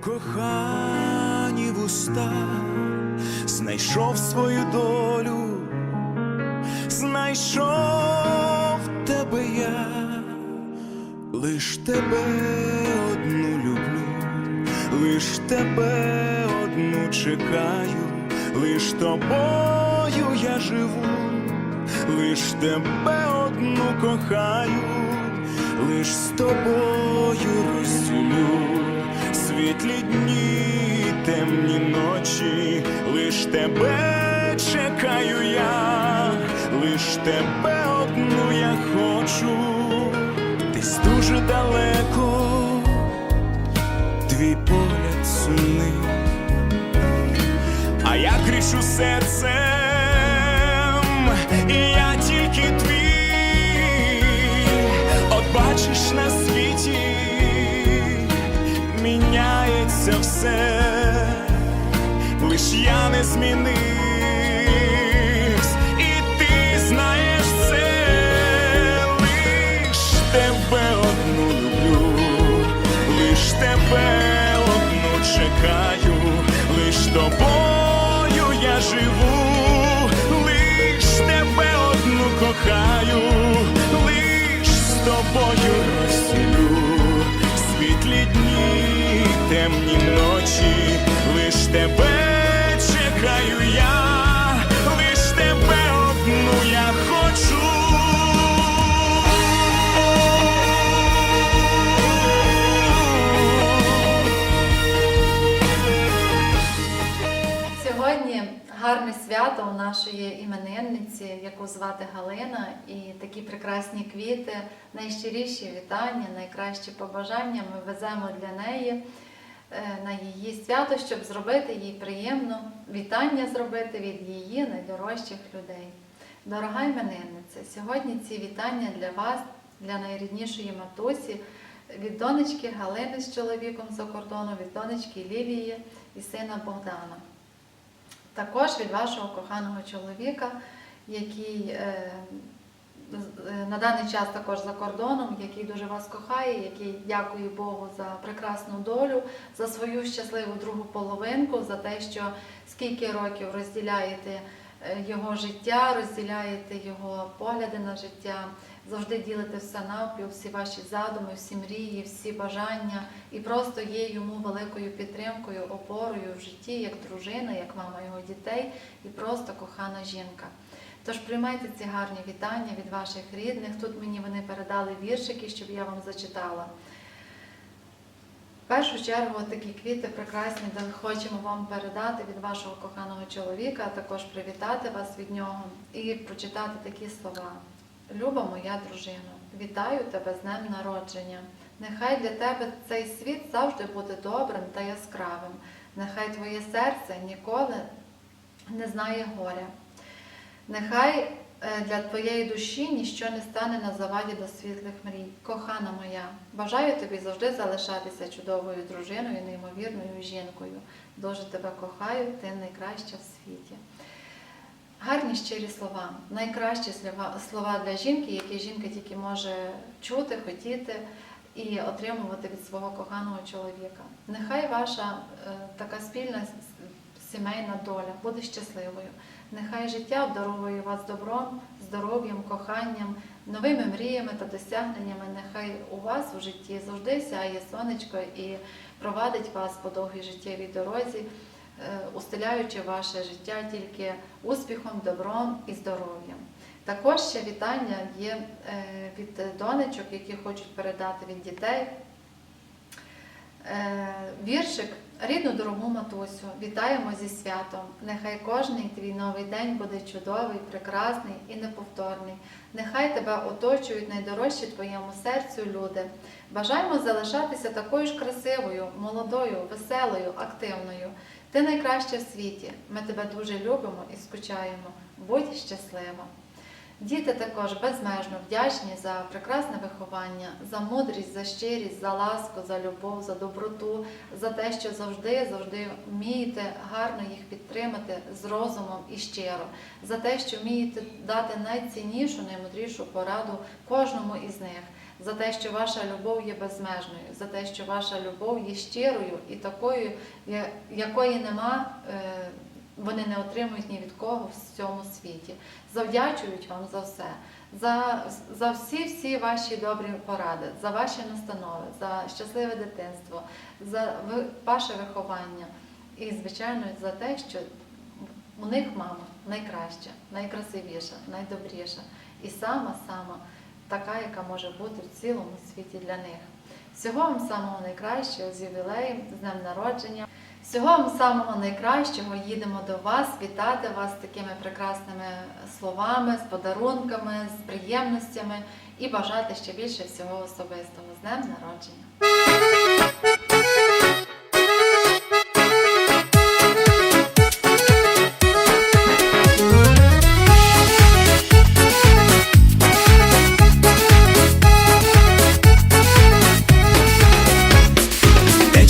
кохані вуста, знайшов свою долю, знайшов тебе я, лиш тебе одну люблю, лиш тебе одну чекаю, лиш тобою я живу, лиш тебе одну кохаю, лиш з тобою розділю світлі дні, темні ночі, лиш тебе чекаю я, лиш тебе одну я хочу, десь дуже далеко, твій погляд сумний, а я кричу серцем, і я тільки міняється все, лиш я не змінився, і ти знаєш це, лиш тебе одну люблю, лиш тебе одну чекаю, лиш тобою я живу, ночі, лиш тебе чекаю я, лиш тебе одну я хочу. Сьогодні гарне свято у нашої іменинниці, яку звати Галина, і такі прекрасні квіти, найщиріші вітання, найкращі побажання ми веземо для неї на її свято, щоб зробити їй приємно вітання зробити від її найдорожчих людей. Дорога іменинниця, сьогодні ці вітання для вас, для найріднішої матусі, від донечки Галини з чоловіком за кордону, від донечки Лілії і сина Богдана. Також від вашого коханого чоловіка, який е, е, на даний час також за кордоном, який дуже вас кохає, який дякує Богу за прекрасну долю, за свою щасливу другу половинку, за те, що скільки років розділяєте е, його життя, розділяєте його погляди на життя, завжди ділите все навпіл, всі ваші задуми, всі мрії, всі бажання, і просто є йому великою підтримкою, опорою в житті, як дружина, як мама його дітей, і просто кохана жінка. Тож приймайте ці гарні вітання від ваших рідних. Тут мені вони передали віршики, щоб я вам зачитала. В першу чергу такі квіти прекрасні, де хочемо вам передати від вашого коханого чоловіка, а також привітати вас від нього і прочитати такі слова. Люба моя дружина, вітаю тебе з днем народження. Нехай для тебе цей світ завжди буде добрим та яскравим. Нехай твоє серце ніколи не знає горя. Нехай е, для твоєї душі ніщо не стане на заваді до світлих мрій. Кохана моя, бажаю тобі завжди залишатися чудовою дружиною, неймовірною жінкою. Дуже тебе кохаю, ти найкраща в світі. Гарні щирі слова, найкращі слова, для жінки, які жінка тільки може чути, хотіти і отримувати від свого коханого чоловіка. Нехай ваша е, така спільна сімейна доля буде щасливою. Нехай життя обдаровує вас добром, здоров'ям, коханням, новими мріями та досягненнями. Нехай у вас у житті завжди сяє сонечко і провадить вас по довгій життєвій дорозі, е, устеляючи ваше життя тільки успіхом, добром і здоров'ям. Також ще вітання є е, від донечок, які хочуть передати від дітей. Е, Віршик рідну дорогу матусю, вітаємо зі святом. Нехай кожний твій новий день буде чудовий, прекрасний і неповторний. Нехай тебе оточують найдорожчі твоєму серцю люди. Бажаємо залишатися такою ж красивою, молодою, веселою, активною. Ти найкраща в світі. Ми тебе дуже любимо і скучаємо. Будь щаслива. Діти також безмежно вдячні за прекрасне виховання, за мудрість, за щирість, за ласку, за любов, за доброту, за те, що завжди, завжди вмієте гарно їх підтримати з розумом і щиро, за те, що вмієте дати найціннішу, наймудрішу пораду кожному із них. за те, що ваша любов є безмежною, за те, що ваша любов є щирою і такою, якої нема, е, вони не отримують ні від кого в цьому світі. Завдячують вам за все, за, за всі всі ваші добрі поради, за ваші настанови, за щасливе дитинство, за ваше виховання. І, звичайно, за те, що у них мама найкраща, найкрасивіша, найдобріша і сама-сама така, яка може бути в цілому світі для них. Всього вам самого найкращого з ювілеєм, з днем народження. Всього вам самого найкращого їдемо до вас, вітати вас з такими прекрасними словами, з подарунками, з приємностями і бажати ще більше всього особистого з днем народження.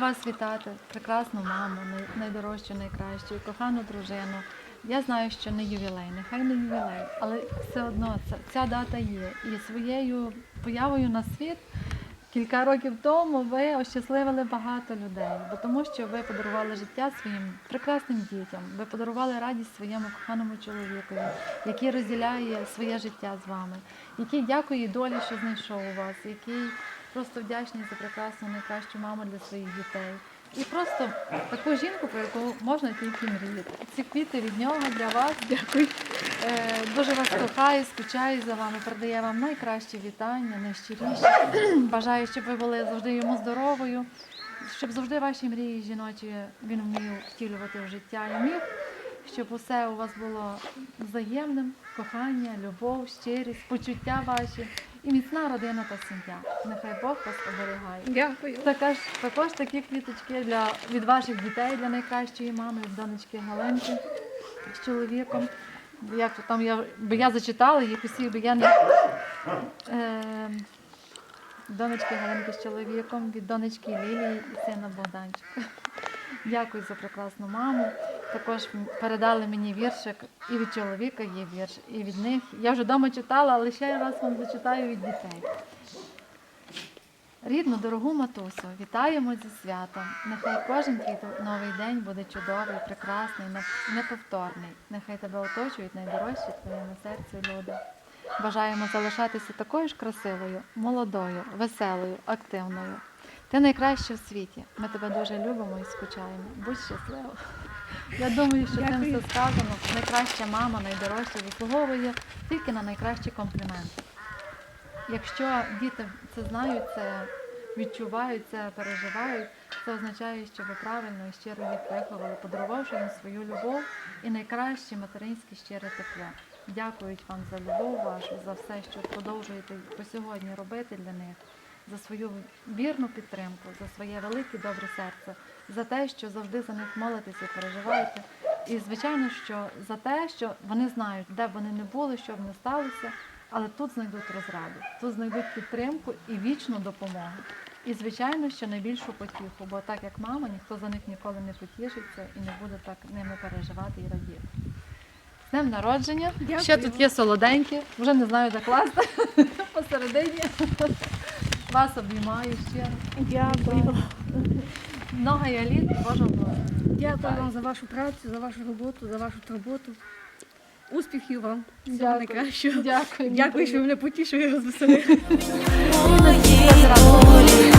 Вас вітати, прекрасну маму, най- найдорожчу, найкращу, кохану дружину. Я знаю, що не ювілей, нехай не ювілей, але все одно ця, ця дата є. І своєю появою на світ кілька років тому ви ощасливили багато людей, бо тому що ви подарували життя своїм прекрасним дітям, ви подарували радість своєму коханому чоловікові, який розділяє своє життя з вами, який дякує долі, що знайшов у вас, який просто вдячний за прекрасну найкращу маму для своїх дітей. І просто таку жінку, про яку можна тільки мріяти. Ці квіти від нього для вас. Дякую. Е, дуже вас кохаю, скучаю за вами, передає вам найкращі вітання, найщиріші. Бажаю, щоб ви були завжди йому здоровою, щоб завжди ваші мрії жіночі він вмів втілювати в життя і міг, щоб усе у вас було взаємним, кохання, любов, щирість, почуття ваші і міцна родина та сім'я. Нехай Бог вас оберігає. Дякую. Також, також такі квіточки для, від ваших дітей для найкращої мами, від донечки Галинки з чоловіком. Як то там я, би я зачитала їх усіх, би я не. Е, донечки Галинки з чоловіком, від донечки Лілії і сина Богданчика. Дякую за прекрасну маму. Також передали мені віршик і від чоловіка є вірш, і від них. Я вже вдома читала, але ще раз вам зачитаю від дітей. Рідну, дорогу матусю, вітаємо зі святом. Нехай кожен твій новий день буде чудовий, прекрасний, неповторний. Нехай тебе оточують найдорожчі твоєму серцю люди. Бажаємо залишатися такою ж красивою, молодою, веселою, активною. Ти найкраща в світі. Ми тебе дуже любимо і скучаємо. Будь щаслива. Я думаю, що цим все сказано. Найкраща мама, найдорожча, заслуговує тільки на найкращі компліменти. Якщо діти це знають, це відчувають, це переживають, це означає, що ви правильно і щиро їх виховали, подарувавши їм свою любов і найкраще материнське щире тепло. Дякують вам за любов вашу, за все, що продовжуєте по сьогодні робити для них, за свою вірну підтримку, за своє велике добре серце, за те, що завжди за них молитеся і переживаєте. І звичайно, що за те, що вони знають, де б вони не були, що б не сталося, але тут знайдуть розраду, тут знайдуть підтримку і вічну допомогу. І звичайно, що найбільшу потіху, бо так як мама, ніхто за них ніколи не потішиться і не буде так ними переживати і радіти. З днем народження. Дякую. Ще тут є солоденькі, вже не знаю, де класти посередині. Вас обіймаю ще раз. Дякую. Много я літ, Божа блага. Дякую вам за вашу працю, за вашу роботу, за вашу роботу. Успіхів вам. Всього найкращого. Дякую. Дякую, що мене потішили і розвеселили. Мої болі,